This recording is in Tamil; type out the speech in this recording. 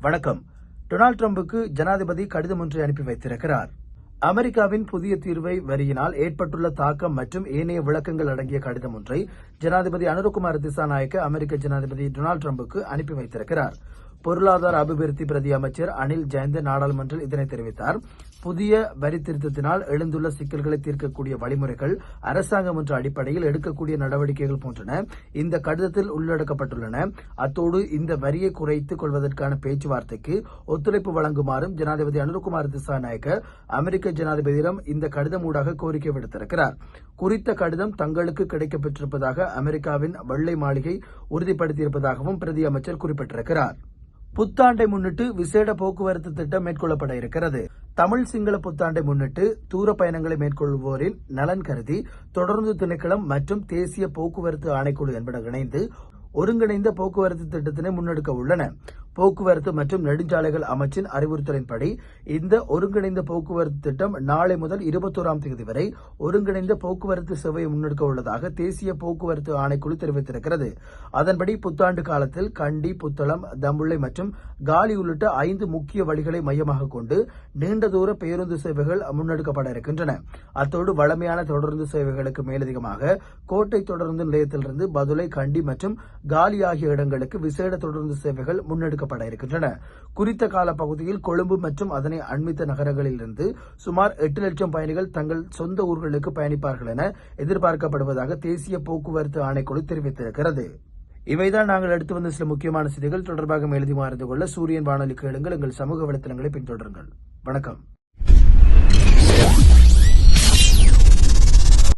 வணக்கம். டொனால்டு டிரம்புக்கு ஜனாதிபதி கடிதம் ஒன்றை அனுப்பி வைத்திருக்கிறார். அமெரிக்காவின் புதிய தீர்வை வரியினால் ஏற்பட்டுள்ள தாக்கம் மற்றும் ஏனைய விளக்கங்கள் அடங்கிய கடிதம் ஒன்றை ஜனாதிபதி அனுரகுமார் திசாநாயக்க அமெரிக்க ஜனாதிபதி டொனால்டு டிரம்புக்கு அனுப்பி வைத்திருக்கிறார். பொருளாதார அபிவிருத்தி பிரதி அமைச்சர் அனில் ஜெயந்த நாடாளுமன்றில் இதனை தெரிவித்தார். புதிய வரி திருத்தத்தினால் எழுந்துள்ள சிக்கல்களை தீர்க்கக்கூடிய வழிமுறைகள் அரசாங்கம் என்ற அடிப்படையில் எடுக்கக்கூடிய நடவடிக்கைகள் போன்றன. இந்த கடிதத்தில் உள்ளடக்கப்பட்டுள்ளன. அத்தோடு இந்த வரியை குறைத்துக் கொள்வதற்கான பேச்சுவார்த்தைக்கு ஒத்துழைப்பு வழங்குமாறும் ஜனாதிபதி அனுர்குமார் திசாநாயக்க அமெரிக்க ஜனாதிபதியிடம் இந்த கடிதம் ஊடாக கோரிக்கை விடுத்திருக்கிறார். குறித்த கடிதம் தங்களுக்கு கிடைக்கப்பெற்றிருப்பதாக அமெரிக்காவின் வெள்ளை மாளிகை உறுதிப்படுத்தியிருப்பதாகவும் பிரதி அமைச்சர் குறிப்பிட்டிருக்கிறார். புத்தாண்டை முன்னிட்டு விசேட போக்குவரத்து திட்டம் மேற்கொள்ளப்பட இருக்கிறது. தமிழ் சிங்கள புத்தாண்டை முன்னிட்டு தூர பயணங்களை மேற்கொள்வோரின் நலன் கருதி தொடர்ந்து திணைக்களம் மற்றும் தேசிய போக்குவரத்து ஆணைக்குழு என்பன இணைந்து ஒருங்கிணைந்த போக்குவரத்து திட்டத்தினை முன்னெடுக்க உள்ளன. போக்குவரத்து மற்றும் நெடுஞ்சாலைகள் அமைச்சின் அறிவுறுத்தலின்படி இந்த ஒருங்கிணைந்த போக்குவரத்து திட்டம் நாளை முதல் இருபத்தோராம் தேதி வரை ஒருங்கிணைந்த போக்குவரத்து சேவையை முன்னெடுக்க உள்ளதாக தேசிய போக்குவரத்து ஆணைக்குழு தெரிவித்திருக்கிறது. அதன்படி புத்தாண்டு காலத்தில் கண்டி புத்தளம் தம்புள்ளை மற்றும் காலி உள்ளிட்ட ஐந்து முக்கிய வழிகளை மையமாக கொண்டு நீண்ட தூர பேருந்து சேவைகள் முன்னெடுக்கப்பட இருக்கின்றன. அத்தோடு வளமையான தொடர்ந்து சேவைகளுக்கு மேலதிகமாக கோட்டை தொடர்ந்து நிலையத்திலிருந்து பதுளை கண்டி மற்றும் காலி ஆகிய இடங்களுக்கு விசேட தொடர்ந்து சேவைகள் முன்னெடுக்கப்பட இருக்கின்றன. குறித்த கால பகுதியில் கொழும்பு மற்றும் அதனை அண்மித்த நகரங்களிலிருந்து சுமார் எட்டு லட்சம் பயணிகள் தங்கள் சொந்த ஊர்களுக்கு பயணிப்பார்கள் என எதிர்பார்க்கப்படுவதாக தேசிய போக்குவரத்து ஆணைக்குழு தெரிவித்திருக்கிறது. இவைதான் நாங்கள் எடுத்து வந்த சில முக்கியமான செய்திகள். தொடர்பாக எழுதி அறிந்து கொள்ள சூரியன் வானொலி கேளுங்கள் எங்கள் சமூக வலைத்தளங்களை பின்தொடருங்கள். வணக்கம்.